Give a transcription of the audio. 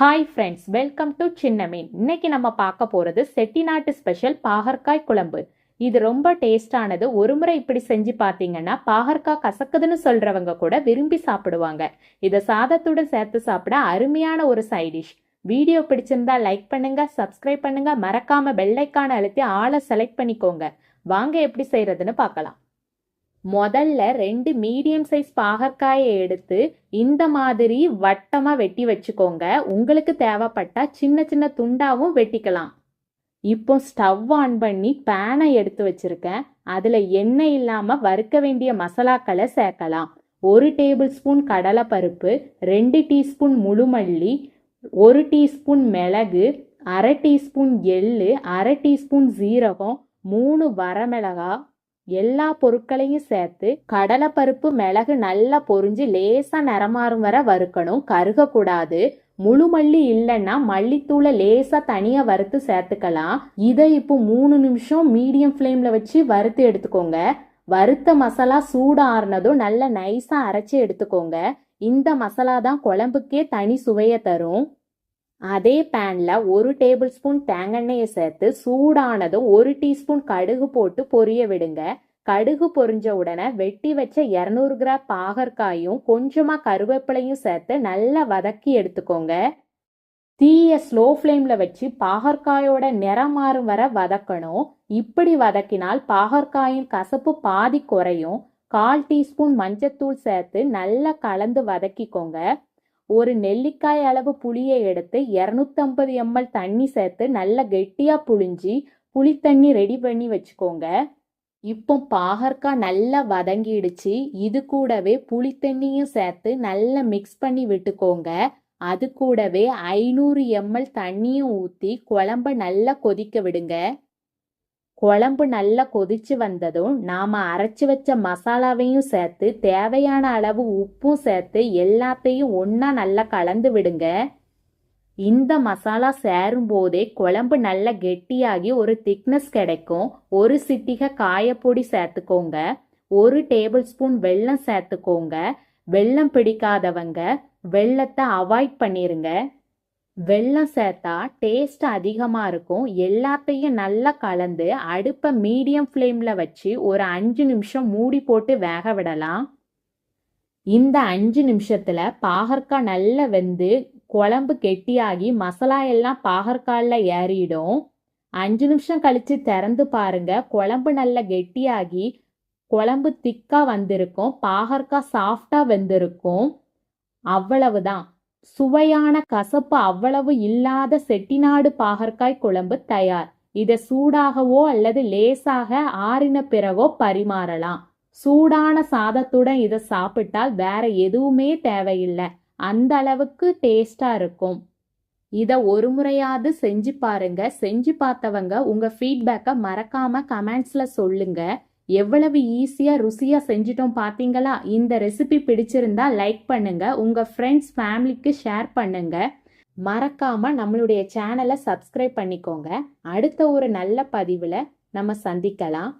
Hi friends welcome to சின்ன மீன் இன்னைக்கு நம்ம பார்க்க போகிறது செட்டிநாட்டு ஸ்பெஷல் பாகற்காய் குழம்பு. இது ரொம்ப டேஸ்டானது ஒரு முறை இப்படி செஞ்சு பார்த்தீங்கன்னா பாகற்காய் கசக்குதுன்னு சொல்கிறவங்க கூட விரும்பி சாப்பிடுவாங்க. இதை சாதத்துடன் சேர்த்து சாப்பிட அருமையான ஒரு சைடிஷ் வீடியோ பிடிச்சிருந்தா லைக் பண்ணுங்க சப்ஸ்கிரைப் பண்ணுங்க. மறக்காம பெல்லைக்கான அழுத்தி ஆளை செலக்ட் பண்ணிக்கோங்க. வாங்க எப்படி செய்யறதுன்னு பார்க்கலாம். முதல்ல ரெண்டு மீடியம் சைஸ் பாகற்காயை எடுத்து இந்த மாதிரி வட்டமா வெட்டி வச்சுக்கோங்க. உங்களுக்கு தேவைப்பட்டா சின்ன சின்ன துண்டாவும் வெட்டிக்கலாம். இப்போ ஸ்டவ் ஆன் பண்ணி பேனை எடுத்து வச்சிருக்கேன். அதில் எண்ணெய் இல்லாமல் வறுக்க வேண்டிய மசாலாக்களை சேர்க்கலாம். ஒரு டேபிள் ஸ்பூன் கடலைப்பருப்பு ரெண்டு டீஸ்பூன் முழுமல்லி ஒரு டீஸ்பூன் மிளகு அரை டீஸ்பூன் எள்ளு அரை டீஸ்பூன் ஜீரகம் மூணு வரமிளகா எல்லா பொருட்களையும் சேர்த்து கடலைப்பருப்பு மிளகு நல்லா பொரிஞ்சு லேசா நிறமாறும் வர வறுக்கணும். கருகக்கூடாது. முழு மல்லி இல்லைன்னா மல்லித்தூளை லேசா தனியா வறுத்து சேர்த்துக்கலாம். இதை இப்போ மூணு நிமிஷம் மீடியம் ஃப்ளேம்ல வச்சு வறுத்து எடுத்துக்கோங்க. வறுத்த மசாலா சூடு ஆறுனதும் நல்லா நைஸா அரைச்சி எடுத்துக்கோங்க. இந்த மசாலா தான் குழம்புக்கே தனி சுவையை தரும். அதே பேன்ல ஒரு டேபிள் ஸ்பூன் தேங்காய் சேர்த்து சூடானதும் ஒரு டீஸ்பூன் கடுகு போட்டு பொரிய விடுங்க. கடுகு பொரிஞ்ச உடனே வெட்டி வச்ச இரநூறு கிராம் பாகற்காயும் கொஞ்சமா கருவேப்பிலையும் சேர்த்து நல்லா வதக்கி எடுத்துக்கோங்க. தீய ஸ்லோ ஃப்ளேம்ல வச்சு பாகற்காயோட நிறம் மாறும் வர வதக்கணும். இப்படி வதக்கினால் பாகற்காயின் கசப்பு பாதி குறையும். கால் டீஸ்பூன் மஞ்சத்தூள் சேர்த்து நல்லா கலந்து வதக்கிக்கோங்க. ஒரு நெல்லிக்காய் அளவு புளியை எடுத்து இரநூத்தம்பது எம்எல் தண்ணி சேர்த்து நல்லா கெட்டியாக புழிஞ்சி புளித்தண்ணி ரெடி பண்ணி வச்சுக்கோங்க. இப்போ பாகற்காய் நல்லா வதங்கிடுச்சு. இது கூடவே புளித்தண்ணியும் சேர்த்து நல்லா மிக்ஸ் பண்ணி விட்டுக்கோங்க. அது கூடவே ஐநூறு எம்எல் தண்ணியும் ஊற்றி குழம்ப நல்லா கொதிக்க விடுங்க. குழம்பு நல்லா கொதிச்சு வந்ததும் நாம் அரைச்சி வச்ச மசாலாவையும் சேர்த்து தேவையான அளவு உப்பும் சேர்த்து எல்லாத்தையும் ஒன்றா நல்லா கலந்து விடுங்க. இந்த மசாலா சேரும் போதே குழம்பு நல்லா கெட்டியாகி ஒரு திக்னஸ் கிடைக்கும். ஒரு சிட்டிகை காயப்பொடி சேர்த்துக்கோங்க. ஒரு டேபிள் ஸ்பூன் வெல்லம் சேர்த்துக்கோங்க. வெல்லம் பிடிக்காதவங்க வெள்ளத்தை அவாய்ட் பண்ணிருங்க. வெள்ளம் சேர்த்தா டேஸ்ட் அதிகமாக இருக்கும். எல்லாத்தையும் நல்லா கலந்து அடுப்பை மீடியம் ஃப்ளேமில் வச்சு ஒரு அஞ்சு நிமிஷம் மூடி போட்டு வேக விடலாம். இந்த அஞ்சு நிமிஷத்தில் பாகற்காய் நல்லா வெந்து குழம்பு கெட்டியாகி மசாலா எல்லாம் பாகற்காயில் ஏறிடும். அஞ்சு நிமிஷம் கழித்து திறந்து பாருங்க. குழம்பு நல்லா கெட்டியாகி குழம்பு திக்காக வந்திருக்கும். பாகற்காய் சாஃப்டாக வெந்திருக்கும். அவ்வளவுதான். சுவையான கசப்பு அவ்வளவு இல்லாத செட்டிநாடு பாகற்காய் குழம்பு தயார். இதை சூடாகவோ அல்லது லேசாக ஆறின பிறகோ பரிமாறலாம். சூடான சாதத்துடன் இதை சாப்பிட்டால் வேற எதுவுமே தேவையில்லை. அந்த அளவுக்கு டேஸ்டா இருக்கும். இதை ஒரு முறையாவது செஞ்சு பாருங்க. செஞ்சு பார்த்தவங்க உங்க ஃபீட்பேக்கை மறக்காம கமெண்ட்ஸ்ல சொல்லுங்க. எவ்வளவு ஈஸியாக ருசியாக செஞ்சிட்டோம் பார்த்தீங்களா இந்த ரெசிபி பிடிச்சிருந்தா லைக் பண்ணுங்க. உங்க ஃப்ரெண்ட்ஸ் ஃபேமிலிக்கு ஷேர் பண்ணுங்க. மறக்காம நம்மளுடைய சேனலை சப்ஸ்கிரைப் பண்ணிக்கோங்க. அடுத்த ஒரு நல்ல பதிவில் நம்ம சந்திக்கலாம்.